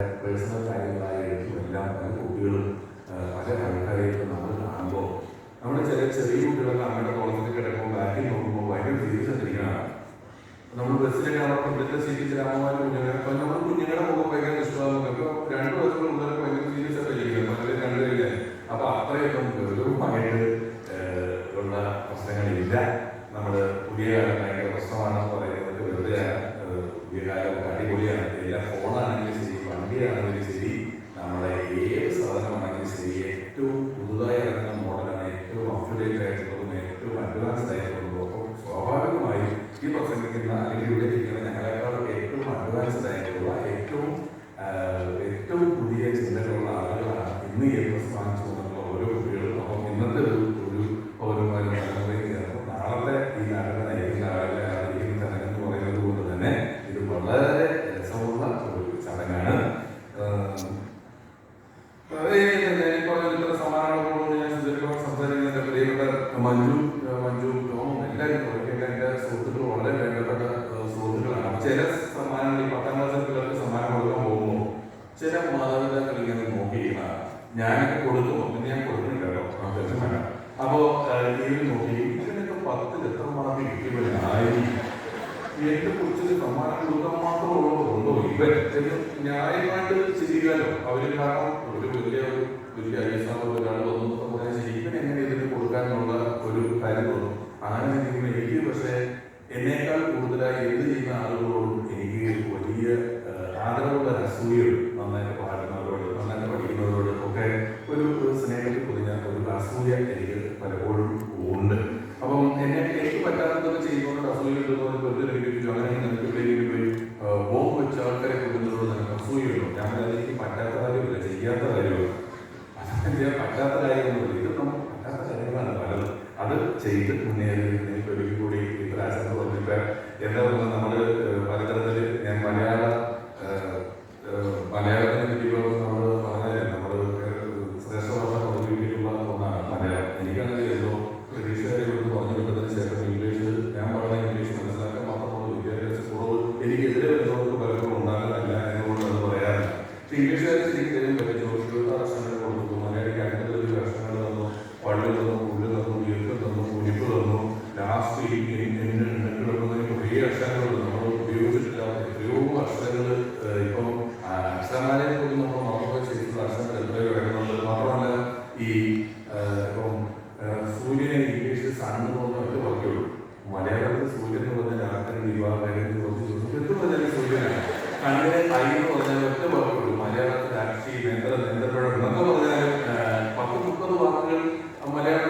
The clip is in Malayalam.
പേഴ്സണൽ കാര്യങ്ങളായിരിക്കും എല്ലാം പല കുട്ടികളും പല ആൾക്കാരെയും നമ്മൾ കാണുമ്പോൾ നമ്മുടെ ചില ചെറിയ കുട്ടികളൊക്കെ അമ്മയുടെ തോളത്തിൽ കിടക്കുമ്പോൾ ബാക്കിൽ നോക്കുമ്പോൾ ഭയങ്കര സീരിയസ് നമ്മൾ ബസ്സിലൊക്കെ നമ്മുടെ ഇവിടുത്തെ സീരിയസ് രാമമാരും കുഞ്ഞുങ്ങളെ അപ്പം നമ്മൾ കുഞ്ഞുങ്ങളുടെ മുഖം ഭയങ്കര ഇഷ്ടമാണ് ഇപ്പൊ രണ്ടു വർഷം മുതലൊക്കെ ഭയങ്കര സീരിയസ് ആയിട്ട് ഇരിക്കുന്നത്. പലരും കണ്ടില്ല അപ്പോൾ ഗൗരവമായിട്ട് ഏഹ്, ഉള്ള പ്രശ്നങ്ങളില്ല. നമ്മൾ പുതിയ ഭയങ്കര പ്രശ്നമാണെന്ന് പറയുന്നത് വെറുതെ പുതിയ കാലം അടിപൊളിയാണ്. എല്ലാം ഫോണാണെങ്കിലും വണ്ടിയാണെങ്കിലും ശരി നമ്മുടെ ഏത് സാധനമാണെങ്കിലും ശരി ഏറ്റവും പുതുതായി ഇറങ്ങുന്ന മോഡലാണ് ഏറ്റവും അപ്ഡേറ്റ് ആയിട്ടുള്ളതും ഏറ്റവും അഡ്വാൻസ്ഡ് ആയിട്ടുള്ളതും അപ്പോൾ സ്വാഭാവികമായും ഈ പ്രസംഗിക്കുന്ന അല്ലെങ്കിൽ ഇവിടെ ഇരിക്കുന്ന ഞങ്ങളെക്കാളും ഏറ്റവും അഡ്വാൻസ്ഡ് ആയിട്ടുള്ള ഏറ്റവും ഏറ്റവും പുതിയ ചിന്തകളുള്ള ആളുകളാണ് ഇന്ന് എസ് വാങ്ങിച്ചു കൊണ്ടുള്ള ഓരോ കുട്ടികളും. അപ്പം ഇന്നത്തെ ഒരു ചില മാതാപിതാക്കൾ ഇങ്ങനെ നോക്കിയിരിക്കുന്ന ഞാനൊക്കെ കൊടുത്തു ഒന്നും ഞാൻ കൊടുക്കുന്നില്ലല്ലോ. അപ്പോ ഇതിൽ നോക്കി ഇതിനൊക്കെ പത്തിൽ എത്ര മാത്രം കിട്ടിയവരായിരിക്കും എന്റെ കൊച്ചിന് സമ്മാനം കൊടുക്കാൻ മാത്രം ഉള്ളതുണ്ടോ ഇവർ ന്യായമായിട്ട് ചിരിക്കാലോ അവർ കാരണം ഒരു വലിയ ഒരു വലിയ ഐ എസ് ആർ ഒരാൾ വന്നു പറയാൻ ശരി ഇവൻ എങ്ങനെ ഇതിന് കൊടുക്കാനുള്ള ഒരു കാര്യം തോന്നും അങ്ങനെ എനിക്ക് പക്ഷേ ചെയ്ത് മുന്നേറിയ ഒരു കൂടി ഇത്രാസം തോന്നിയിട്ട് എന്താ പറയുക നമ്മൾ പലതരത്തിൽ ഞാൻ മലയാള മലയാളത്തിന് കിട്ടിയപ്പോൾ നമ്മൾ വളരെ നമ്മൾ ശ്രേഷ്ഠഭാഷ പഠിപ്പിക്കുള്ള ഒന്നാണ് മലയാളം. എനിക്കാണെങ്കിൽ ഏതോ ഇംഗ്ലീഷുകാരെ കൊണ്ട് പറഞ്ഞു കിട്ടുന്നതിന് ശേഷം ഇംഗ്ലീഷ് ഞാൻ പറഞ്ഞ ഇംഗ്ലീഷ് മനസ്സിലാക്കാൻ മാത്രമുള്ള വിദ്യാഭ്യാസ കുറവ് എനിക്കെതിരെ വരുന്നവർക്ക് പലപ്പോഴും ഉണ്ടാകുന്നില്ല എന്നുകൊണ്ട് അത് പറയാറില്ല ഇംഗ്ലീഷുകാരെ ശരിക്കും പറ്റും ഇരുപത്താറ് കൊടുത്തു. മലയാളിക്ക് അൻപത് വർഷങ്ങൾ തന്നു പള്ളികളൊന്നും സാധനം പോകുന്നവർക്ക് വയ്ക്കുള്ളൂ മലയാളത്തിൽ സൂര്യൻ എന്ന് പറഞ്ഞാൽ ആൾക്കാരുടെ വിവാഹം കാര്യങ്ങൾ ചോദിച്ചു എന്ത് പറഞ്ഞാലും സൂര്യനാണ് കണ്ണിലെ കൈ എന്ന് പറഞ്ഞാൽ ഒറ്റ വാക്കുള്ളൂ മലയാളത്തിൽ അക്ഷി നെന്ത്ര നെന്തപ്പഴം എന്നൊക്കെ പറഞ്ഞാൽ പത്ത് മുപ്പത് വാക്കുകൾ മലയാളം